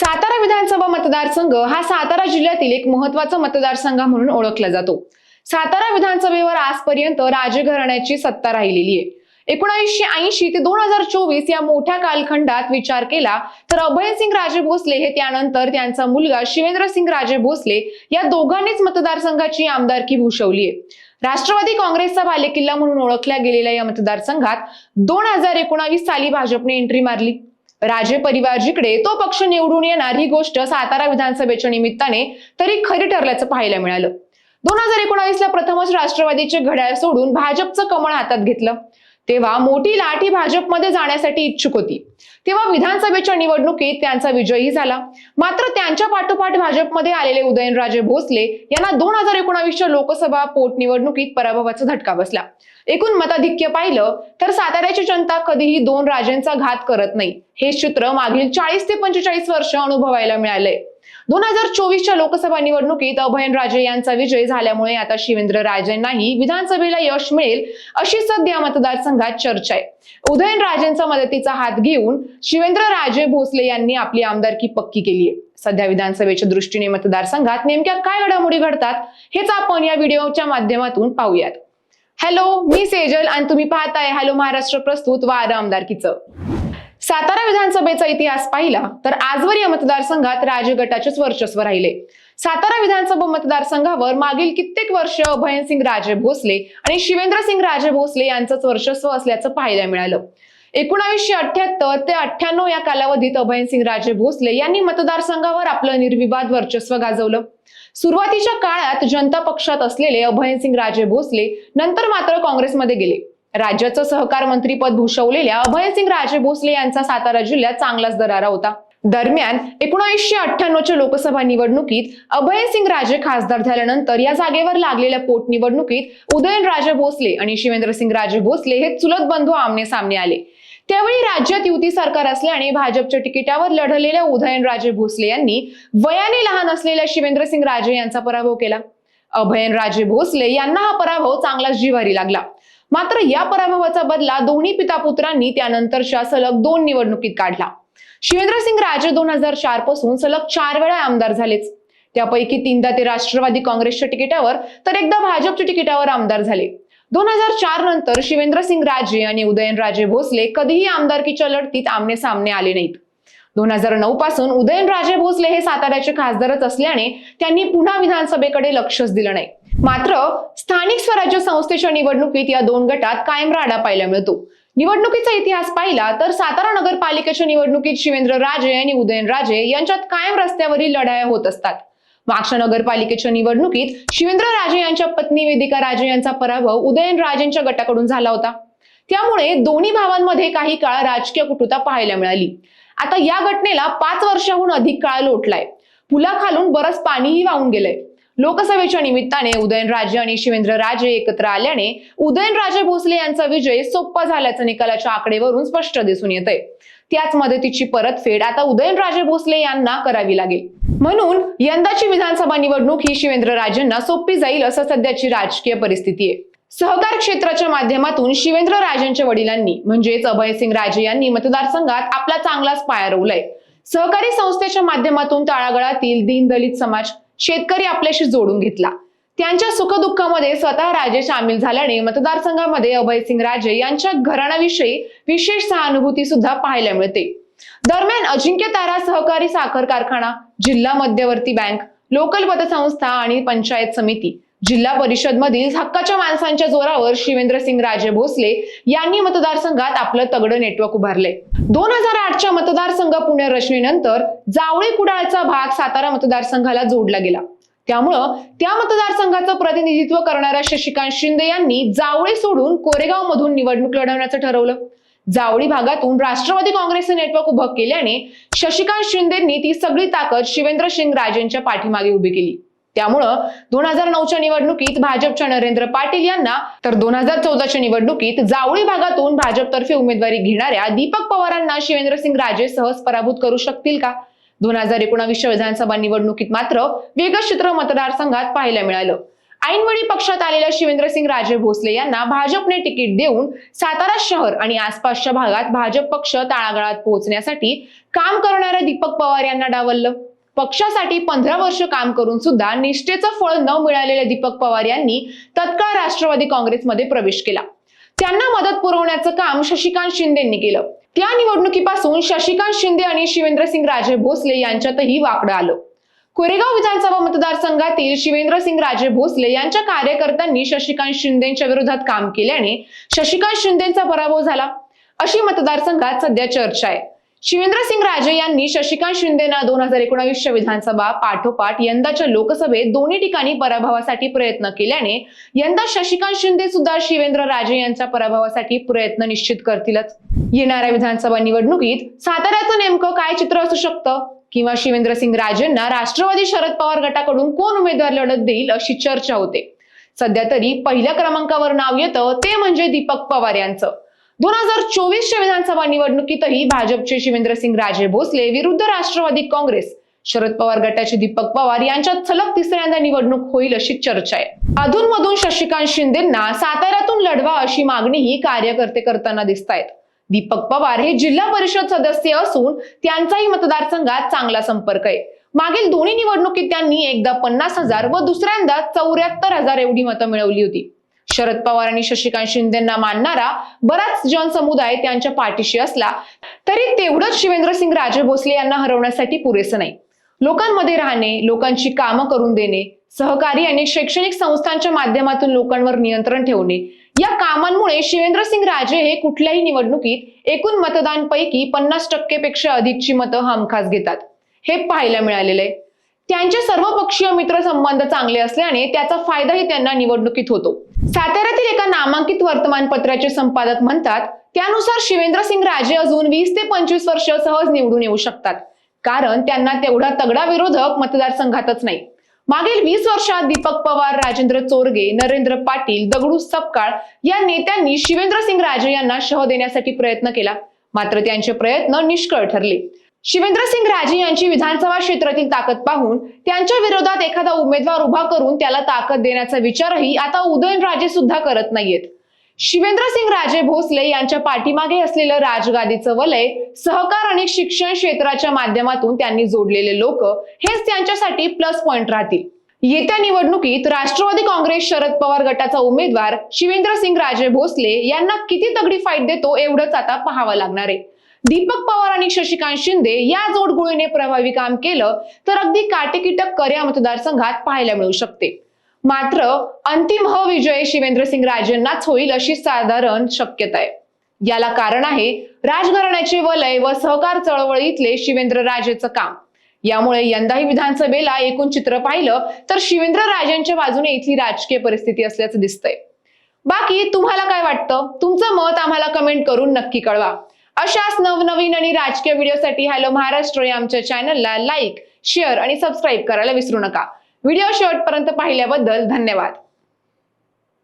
सातारा विधानसभा मतदारसंघ हा सातारा जिल्ह्यातील एक महत्त्वाचा मतदारसंघ म्हणून ओळखला जातो. सातारा विधानसभेवर आजपर्यंत राजे घराण्याची सत्ता राहिलेली आहे. एकोणीसशे ऐंशी ते दोन हजार चोवीस या मोठ्या कालखंडात विचार केला तर अभयसिंग राजे भोसले हे त्यानंतर त्यांचा मुलगा शिवेंद्रसिंग राजे भोसले या दोघांनीच मतदारसंघाची आमदारकी भूषवली आहे. राष्ट्रवादी काँग्रेसचा बालेकिल्ला म्हणून ओळखल्या गेलेल्या या मतदारसंघात दोन हजार एकोणावीस साली भाजपने एंट्री मारली. राजे परिवार जिकडे तो पक्ष निवडून येणार ही गोष्ट सातारा विधानसभेच्या निमित्ताने तरी खरी ठरल्याचं पाहायला मिळालं. दोन हजार एकोणावीसला प्रथमच राष्ट्रवादीचे घड्याळ सोडून भाजपचं कमळ हातात घेतलं. तेव्हा मोठी लाट ही भाजपमध्ये जाण्यासाठी इच्छुक होती. तेव्हा विधानसभेच्या निवडणुकीत त्यांचा विजयही झाला. मात्र त्यांच्या पाठोपाठ भाजपमध्ये आलेले उदयनराजे भोसले यांना दोन हजार एकोणावीसच्या लोकसभा पोटनिवडणुकीत पराभवाचा झटका बसला. एकूण मताधिक्य पाहिलं तर साताऱ्याची जनता कधीही दोन राजेंचा घात करत नाही. हे चित्र मागील चाळीस ते पंचेचाळीस वर्ष अनुभवायला मिळालंय. दोन हजार चोवीसच्या लोकसभा निवडणुकीत अभयन राजे यांचा विजय झाल्यामुळे आता शिवेंद्र राजेंनाही विधानसभेला यश मिळेल अशी सध्या मतदारसंघात चर्चा आहे. उदयनराजेंचा मदतीचा हात घेऊन शिवेंद्र राजे भोसले यांनी आपली आमदारकी पक्की केली आहे. सध्या विधानसभेच्या दृष्टीने मतदारसंघात नेमक्या काय घडामोडी घडतात हेच आपण या व्हिडिओच्या माध्यमातून पाहूयात. हॅलो मी सेजल आणि तुम्ही पाहताय हॅलो महाराष्ट्र प्रस्तुत वार आमदारकीचं. सातारा विधानसभेचा इतिहास पाहिला तर आजवर या मतदारसंघात राजे गटाचेच वर्चस्व राहिले. सातारा विधानसभा मतदारसंघावर मागील कित्येक वर्ष अभयसिंग राजे भोसले आणि शिवेंद्रसिंग राजे भोसले यांचंच वर्चस्व असल्याचं पाहायला मिळालं. एकोणावीसशे अठ्याहत्तर ते अठ्ठ्याण्णव या कालावधीत अभयसिंग राजे भोसले यांनी मतदारसंघावर आपलं निर्विवाद वर्चस्व गाजवलं. सुरुवातीच्या काळात जनता पक्षात असलेले अभयसिंग राजे भोसले नंतर मात्र काँग्रेसमध्ये गेले. राज्याचं सहकार मंत्रीपद भूषवलेल्या अभयसिंग राजे भोसले यांचा सातारा जिल्ह्यात चांगलाच दरारा होता. दरम्यान एकोणीसशे अठ्ठ्याण्णवच्या लोकसभा निवडणुकीत अभयसिंग राजे खासदार झाल्यानंतर या जागेवर लागलेल्या पोटनिवडणुकीत उदयनराजे भोसले आणि शिवेंद्रसिंग राजे भोसले हे चुलत बंधू आमने सामने आले. त्यावेळी राज्यात युती सरकार असल्याने भाजपच्या तिकिटावर लढलेल्या उदयनराजे भोसले यांनी वयाने लहान असलेल्या शिवेंद्रसिंग राजे यांचा पराभव केला. अभयनराजे भोसले यांना हा पराभव चांगलाच जिवारी लागला. मात्र या पराभवाचा बदला दोन्ही पितापुत्रांनी त्यानंतरच्या सलग दोन निवडणुकीत काढला. शिवेंद्रसिंग राजे दोन हजार चारपासून सलग चार वेळा आमदार झालेच. त्यापैकी तीनदा ते राष्ट्रवादी काँग्रेसच्या तिकिटावर तर एकदा भाजपच्या तिकिटावर आमदार झाले. दोन हजार चार नंतर शिवेंद्रसिंग राजे आणि उदयनराजे भोसले कधीही आमदारकीच्या लढतीत आमने सामने आले नाहीत. दोन हजार नऊ पासून उदयनराजे भोसले हे साताऱ्याचे खासदारच असल्याने त्यांनी पुन्हा विधानसभेकडे लक्षच दिलं नाही. मात्र स्थानिक स्वराज्य संस्थेच्या निवडणुकीत या दोन गटात कायम राडा पाहायला मिळतो. निवडणुकीचा इतिहास पाहिला तर सातारा नगरपालिकेच्या निवडणुकीत शिवेंद्र राजे आणि उदयनराजे यांच्यात कायम रस्त्यावरील लढाया होत असतात. मागच्या नगरपालिकेच्या निवडणुकीत शिवेंद्र राजे यांच्या पत्नी वेदिका राजे यांचा पराभव उदयनराजेंच्या गटाकडून झाला होता. त्यामुळे दोन्ही भावांमध्ये काही काळ राजकीय कुटुता पाहायला मिळाली. आता या घटनेला पाच वर्षाहून अधिक काळ लोटलाय. पुलाखालून बरंच पाणीही वाहून गेलंय. लोकसभेच्या निमित्ताने उदयनराजे आणि शिवेंद्र राजे एकत्र आल्याने उदयनराजे भोसले यांचा विजय सोप्पा झाल्याचं निकालाच्या आकडेवरून स्पष्ट दिसून येत आहे त्याच मदतीची परतफेड आता उदयनराजे भोसले यांना करावी लागेल. म्हणून यंदाची विधानसभा निवडणूक ही शिवेंद्र राजेंना सोपी जाईल असं सध्याची राजकीय परिस्थिती आहे. सहकार क्षेत्राच्या माध्यमातून शिवेंद्र राजेंच्या वडिलांनी म्हणजेच अभयसिंग राजे यांनी मतदारसंघात आपला चांगलाच पाया रोवलाय. सहकारी संस्थेच्या माध्यमातून तळागाळातील दीनदलित समाज शेतकरी आपल्याशी जोडून घेतला. त्यांच्या सुखदुःखामध्ये स्वतः राजे सामील झाल्याने मतदारसंघामध्ये अभयसिंग राजे यांच्या घराण्याविषयी विशेष सहानुभूती सुद्धा पाहायला मिळते. दरम्यान अजिंक्य तारा सहकारी साखर कारखाना जिल्हा मध्यवर्ती बँक लोकल पतसंस्था आणि पंचायत समिती जिल्हा परिषद मधील हक्काच्या माणसांच्या जोरावर शिवेंद्रसिंग राजे भोसले यांनी मतदारसंघात आपलं तगडं नेटवर्क उभारलंय. दोन हजार आठच्या मतदारसंघ पुनर्रचनेनंतर जावळी कुडाळचा भाग सातारा मतदारसंघाला जोडला गेला. त्यामुळं त्या मतदारसंघाचं प्रतिनिधित्व करणाऱ्या शशिकांत शिंदे यांनी जावळी सोडून कोरेगाव मधून निवडणूक लढवण्याचं ठरवलं. जावळी भागातून राष्ट्रवादी काँग्रेसचे नेटवर्क उभं केल्याने शशिकांत शिंदेंनी ती सगळी ताकद शिवेंद्र सिंग राजेंच्या पाठीमागे उभी केली. त्यामुळं दोन हजार नऊच्या निवडणुकीत भाजपच्या नरेंद्र पाटील यांना तर दोन हजार चौदाच्या निवडणुकीत जावळी भागातून भाजपतर्फे उमेदवारी घेणाऱ्या दीपक पवारांना शिवेंद्रसिंग राजे सहज पराभूत करू शकतील का? दोन हजार एकोणावीसच्या विधानसभा निवडणुकीत मात्र वेगळं चित्र मतदारसंघात पाहायला मिळालं. ऐनवेळी पक्षात आलेल्या शिवेंद्रसिंग राजे भोसले यांना भाजपने तिकीट देऊन सातारा शहर आणि आसपासच्या भागात भाजप पक्ष तळागाळात पोहोचण्यासाठी काम करणाऱ्या दीपक पवार यांना डावललं. पक्षासाठी पंधरा वर्ष काम करून सुद्धा निष्ठेचं फळ न मिळालेल्या दीपक पवार यांनी तत्काळ राष्ट्रवादी काँग्रेसमध्ये प्रवेश केला. त्यांना मदत पुरवण्याचं काम शशिकांत शिंदेंनी केलं. त्या निवडणुकीपासून शशिकांत शिंदे आणि शिवेंद्रसिंग राजे भोसले यांच्यातही वाकडं आलं. कोरेगाव विधानसभा मतदारसंघातील शिवेंद्रसिंग राजे भोसले यांच्या कार्यकर्त्यांनी शशिकांत शिंदेच्या विरोधात काम केल्याने शशिकांत शिंदेचा पराभव झाला. अशी मतदारसंघात सध्या चर्चा आहे. शिवेंद्रसिंग राजे यांनी शशिकांत शिंदेना दोन हजार एकोणावीसच्या विधानसभा पाठोपाठ यंदाच्या लोकसभेत दोन्ही ठिकाणी पराभवासाठी प्रयत्न केल्याने यंदा शशिकांत शिंदे सुद्धा शिवेंद्र राजे यांच्या पराभवासाठी प्रयत्न निश्चित करतीलच. येणाऱ्या विधानसभा निवडणुकीत साताऱ्याचं नेमकं काय चित्र असू शकतं? किंवा शिवेंद्रसिंग राजेंना राष्ट्रवादी शरद पवार गटाकडून कोण उमेदवार लढत देईल अशी चर्चा होते. सध्या तरी पहिल्या क्रमांकावर नाव येतं ते म्हणजे दीपक पवार यांचं. दोन हजार चोवीसच्या विधानसभा निवडणुकीतही भाजपचे शिवेंद्रसिंग राजे भोसले विरुद्ध राष्ट्रवादी काँग्रेस शरद पवार गटाचे दीपक पवार यांच्यात सलग तिसऱ्यांदा निवडणूक होईल अशी चर्चा आहे. अधूनमधून शशिकांत शिंदेंना साताऱ्यातून लढवा अशी मागणीही कार्यकर्ते करताना दिसत आहेत दीपक पवार हे जिल्हा परिषद सदस्य असून त्यांचाही मतदारसंघात चांगला संपर्क आहे. मागील दोन्ही निवडणुकीत त्यांनी एकदा पन्नास हजार व दुसऱ्यांदा चौऱ्याहत्तर हजार एवढी मतं मिळवली होती. शरद पवार आणि शशिकांत शिंदेना मानणारा बराच जनसमुदाय त्यांच्या पाठीशी असला तरी तेवढंच शिवेंद्रसिंग राजे भोसले यांना हरवण्यासाठी पुरेसं नाही. लोकांमध्ये राहणे लोकांची कामं करून देणे सहकारी आणि शैक्षणिक संस्थांच्या माध्यमातून लोकांवर नियंत्रण ठेवणे या कामांमुळे शिवेंद्रसिंग राजे हे कुठल्याही निवडणुकीत एकूण मतदानपैकी पन्नास टक्केपेक्षा अधिकची मतं हमखास घेतात. हे पाहायला मिळालेलं आहे. त्यांचे सर्व पक्षीय मित्र संबंध चांगले असल्याने त्याचा फायदाही त्यांना निवडणुकीत होतो. साताऱ्यातील एका नामांकित वर्तमानपत्राचे संपादक म्हणतात त्यानुसार शिवेंद्रसिंग राजे अजून वीस ते पंचवीस वर्ष सहज निवडून येऊ शकतात. कारण त्यांना तेवढा तगडा विरोधक मतदारसंघातच नाही. मागील वीस वर्षात दीपक पवार राजेंद्र चोरगे नरेंद्र पाटील दगडू सपकाळ या नेत्यांनी शिवेंद्रसिंग राजे यांना शह देण्यासाठी प्रयत्न केला. मात्र त्यांचे प्रयत्न निष्कळ ठरले. शिवेंद्रसिंग राजे यांची विधानसभा क्षेत्रातील ताकद पाहून त्यांच्या विरोधात एखादा उमेदवार उभा करून त्याला ताकद देण्याचा विचारही आता उदयनराजे सुद्धा करत नाहीयेत. शिवेंद्रसिंग राजे भोसले यांच्या पाठीमागे असलेलं राजगादीचं वलय सहकार आणि शिक्षण क्षेत्राच्या माध्यमातून त्यांनी जोडलेले लोक हेच त्यांच्यासाठी प्लस पॉइंट राहतील. येत्या निवडणुकीत राष्ट्रवादी काँग्रेस शरद पवार गटाचा उमेदवार शिवेंद्रसिंग राजे भोसले यांना किती तगडी फाईट देतो एवढंच आता पाहावं लागणार आहे. दीपक पवार आणि शशिकांत शिंदे या जोडगुळीने प्रभावी काम केलं तर अगदी काटेकिटक टक्कर या मतदारसंघात पाहायला मिळू शकते. मात्र अंतिम ह विजय शिवेंद्रसिंग राजेंनाच होईल अशी साधारण शक्यता आहे. याला कारण आहे राजघराण्याचे वलय व सहकार चळवळीतले शिवेंद्र राजेचं काम. यामुळे यंदाही विधानसभेला एकूण चित्र पाहिलं तर शिवेंद्र राजेंच्या बाजूने इथली राजकीय परिस्थिती असल्याचं दिसतंय. बाकी तुम्हाला काय वाटतं? तुमचं मत आम्हाला कमेंट करून नक्की कळवा. अशाच नवनवीन आणि राजकीय व्हिडिओसाठी हॅलो महाराष्ट्र या आमच्या चॅनलला लाईक शेअर आणि सबस्क्राईब करायला विसरू नका. व्हिडिओ शेवटपर्यंत पाहिल्याबद्दल धन्यवाद.